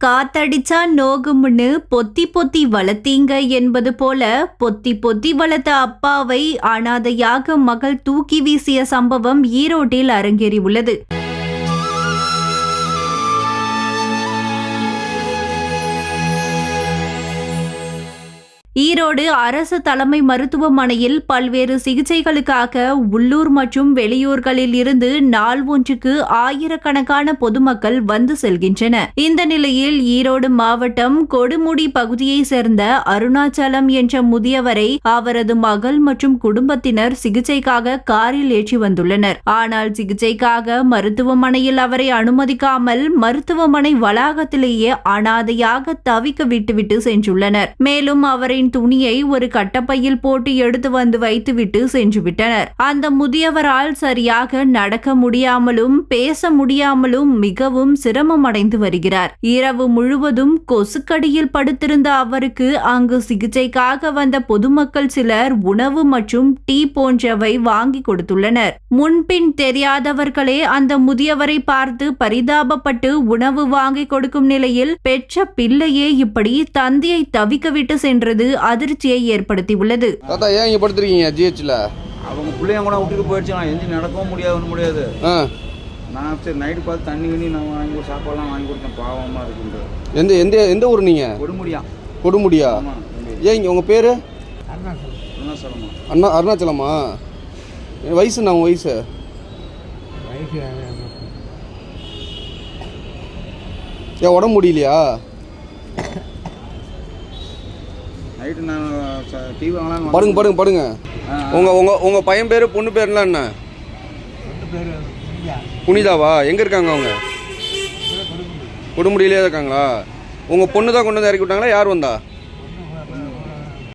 காத்தடிச்சா நோகும்னு பொத்தி பொத்தி வளர்த்தீங்க என்பது போல பொத்தி பொத்தி வளர்த்த அப்பாவை அனாதையாக மகள் தூக்கி வீசிய சம்பவம் ஈரோட்டில் அரங்கேறி உள்ளது ஈரோடு அரசு தலைமை மருத்துவமனையில் பல்வேறு சிகிச்சைகளுக்காக உள்ளூர் மற்றும் வெளியூர்களில் இருந்து நாள் ஒன்றுக்கு ஆயிரக்கணக்கான பொதுமக்கள் வந்து செல்கின்றனர் இந்த நிலையில் ஈரோடு மாவட்டம் கொடுமுடி பகுதியைச் சேர்ந்த அருணாச்சலம் என்ற முதியவரை அவரது மகள் மற்றும் குடும்பத்தினர் சிகிச்சைக்காக காரில் ஏற்றி வந்துள்ளனர். ஆனால் சிகிச்சைக்காக மருத்துவமனையில் அவரை அனுமதிக்காமல் மருத்துவமனை வளாகத்திலேயே அனாதையாக தவிக்க விட்டுவிட்டு சென்றுள்ளனர். மேலும் அவரின் துணியை ஒரு கட்டப்பையில் போட்டு எடுத்து வந்து வைத்துவிட்டு சென்று விட்டனர். அந்த முதியவரால் சரியாக நடக்க முடியாமலும் பேச முடியாமலும் மிகவும் சிரமம் அடைந்து வருகிறார். இரவு முழுவதும் கொசுக்கடியில் படுத்திருந்த அவருக்கு அங்கு சிகிச்சைக்காக வந்த பொதுமக்கள் சிலர் உணவு மற்றும் டீ போன்றவை வாங்கி கொடுத்துள்ளனர். முன்பின் தெரியாதவர்களே அந்த முதியவரை பார்த்து பரிதாபப்பட்டு உணவு வாங்கி கொடுக்கும் நிலையில் பெற்ற பிள்ளையே இப்படி தந்தையை தவிக்க விட்டு சென்றது அதிர்ச்சியை ஏற்படுத்தியுள்ளது. தாத்தா ஏன் இங்கே படுத்துருக்கீங்க ஜிஹெச்சில் அவங்க பிள்ளைங்க கூட விட்டுட்டு போயிடுச்சு. நான் எந்த நடக்கவும் முடியாது ஒன்றும் முடியாது. ஆ. நான் சரி நைட்டு பார்த்து தண்ணி கிண்ணி நான் வாங்கி கொடு- சாப்பாடுலாம் வாங்கி கொடுத்தேன். பாவமாக இருக்குன்ட்டு எந்த எந்த எந்த ஊர் நீங்கள் கொடுமுடியா. கொடுமுடியா? ஆமாம் ஏன் இங்கே உங்கள் பேர்? என்ன சொல்லணும் அண்ணா அருணாச்சலமா வயசு? நான் வயசு ஏன் உடம்பு முடியலையா? நைட்டு நான் டீ வாங்கலாம் படுங்க படுங்க படுங்க. உங்கள் உங்கள் உங்கள் பையன் பேர் பொண்ணு பேர்லாம் என்ன? புனிதாவா? எங்கே இருக்காங்க அவங்க? கொடுமுடியிலே இருக்காங்களா? உங்கள் பொண்ணு தான் கொண்டு வந்து இறக்கி விட்டாங்களா? யார் வந்தா?